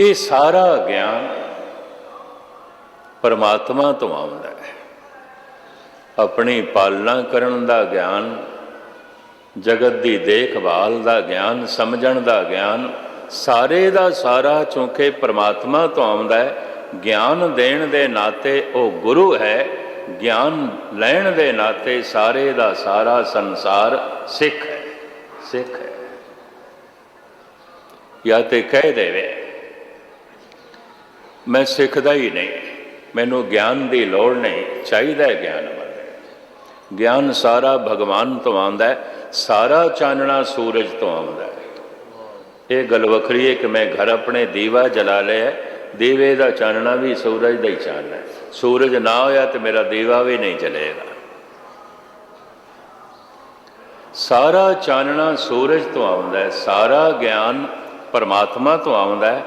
ਇਹ ਸਾਰਾ ਗਿਆਨ ਪਰਮਾਤਮਾ ਤੋਂ ਆਉਂਦਾ ਹੈ। ਆਪਣੀ ਪਾਲਣਾ ਕਰਨ ਦਾ ਗਿਆਨ, ਜਗਤ ਦੀ ਦੇਖਭਾਲ ਦਾ ਗਿਆਨ, ਸਮਝਣ ਦਾ ਗਿਆਨ, ਸਾਰੇ ਦਾ ਸਾਰਾ ਚੁੰਕੇ ਪਰਮਾਤਮਾ ਤੋਂ ਆਉਂਦਾ ਹੈ। ਗਿਆਨ ਦੇਣ ਦੇ ਨਾਤੇ ਉਹ ਗੁਰੂ ਹੈ, ਗਿਆਨ ਲੈਣ ਦੇ ਨਾਤੇ ਸਾਰੇ ਦਾ ਸਾਰਾ ਸੰਸਾਰ ਸਿੱਖ ਹੈ ਸਿੱਖ ਹੈ। ਜਾਂ ਤੇ ਕਹਿ ਦੇਵੇ ਮੈਂ ਸਿੱਖਦਾ ਹੀ ਨਹੀਂ। ਮੈਨੂੰ ਗਿਆਨ ਦੀ ਲੋੜ ਨਹੀਂ, ਚਾਹੀਦਾ ਹੈ ਗਿਆਨ ਵਾਲੇ। ਗਿਆਨ ਸਾਰਾ ਭਗਵਾਨ ਤੋਂ ਆਉਂਦਾ ਹੈ, ਸਾਰਾ ਚਾਨਣਾ ਸੂਰਜ ਤੋਂ ਆਉਂਦਾ ਹੈ। ਇਹ ਗੱਲ ਵੱਖਰੀ ਹੈ ਕਿ ਮੈਂ ਘਰ ਆਪਣੇ ਦੀਵਾ ਜਲਾ ਲਿਆ ਦੀਵੇ ਦਾ ਚਾਨਣਾ ਵੀ ਸੂਰਜ ਦਾ ਹੀ ਚਾਨਣਾ ਹੈ। ਸੂਰਜ ਨਾ ਹੋਇਆ ਤੇ ਮੇਰਾ ਦੀਵਾ ਵੀ ਨਹੀਂ ਜਲੇਗਾ। ਸਾਰਾ ਚਾਨਣਾ ਸੂਰਜ ਤੋਂ ਆਉਂਦਾ ਹੈ, ਸਾਰਾ ਗਿਆਨ ਪਰਮਾਤਮਾ ਤੋਂ ਆਉਂਦਾ ਹੈ